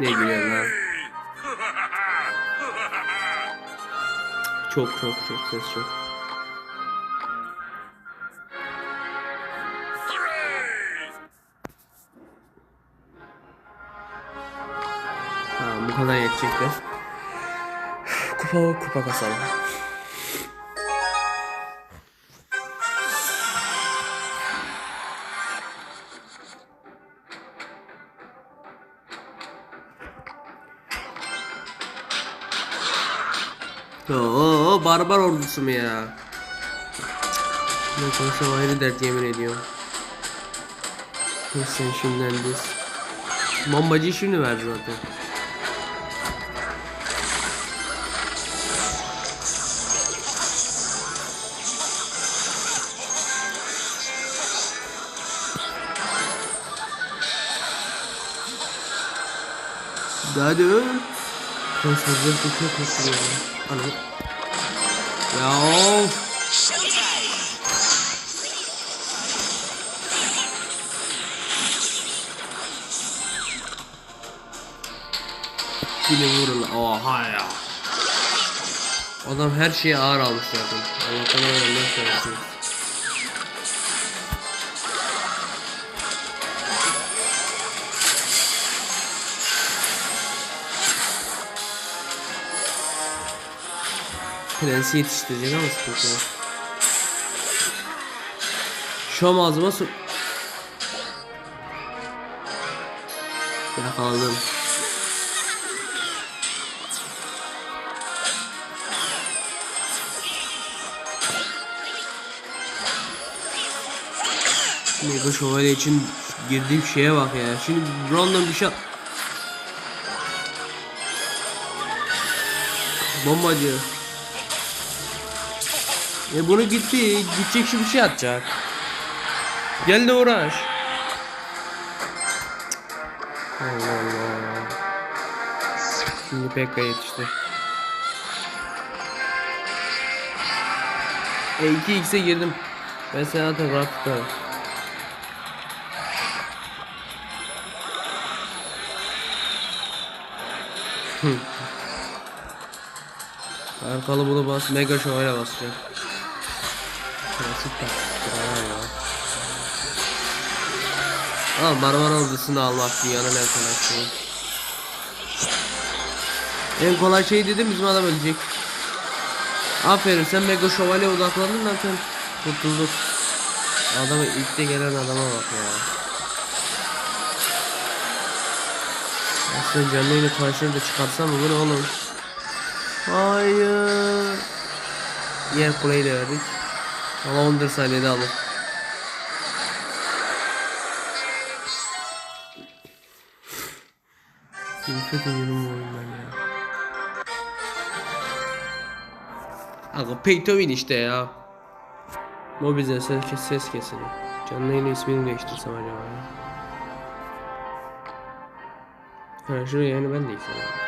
Ne gülüyorsun lan? Çok çok çok ses çok. Tamam bu kadar yetecektir. Kupa kupa kasalım. Oo barbar ordusu mu ya? Ne konuşsam ayrı dert yemin ediyorum. Neyse şimdiden biz. Bombacı şimdi ver zaten. Hadi öl. Ben sözler çok korkuyorum. Ana. Ya of. Yine vurun. Oha ya. Adam her şeyi ağır almış zaten. Allah'tan öyle söylesin. Prensi yetiştirecek ama sıkıntı yok. Şom ağzıma su... Yakaladım. Mega Şövalye için girdiğim şeye bak ya. Şimdi random bir şey... Bombacı. E bunu gitti. Gidecek şimdi bir şey atacak. Gel de uğraş. Allah Allah. Şimdi Pekka yetişti. E 2x'e girdim. Ben seni zaten rahat tutarım. Arkalı bunu bas, mega şöyle basacak. Klasik taktiktir ha ya. Al barbar ordusunu almak dünyanın en kolay şeyi. En kolay şey dedim bizim adam ölecek. Aferin sen mega şövalye odaklandın zaten kurtulduk. Adama ilk de gelen adama bak ya. Aslında canlı yine karşıya da çıkarsam mı bu ne oğlum? Hayır. Diğer kuleyi de verdik. Ama 14 saniyede alır. Nefret ediyorum bu oyundan ya. Aga pay to win işte ya. Mobize ses, ses kesin. Canlı yayın ismini değiştirsem acaba ya. Ha şunu yani ben değiştireyim.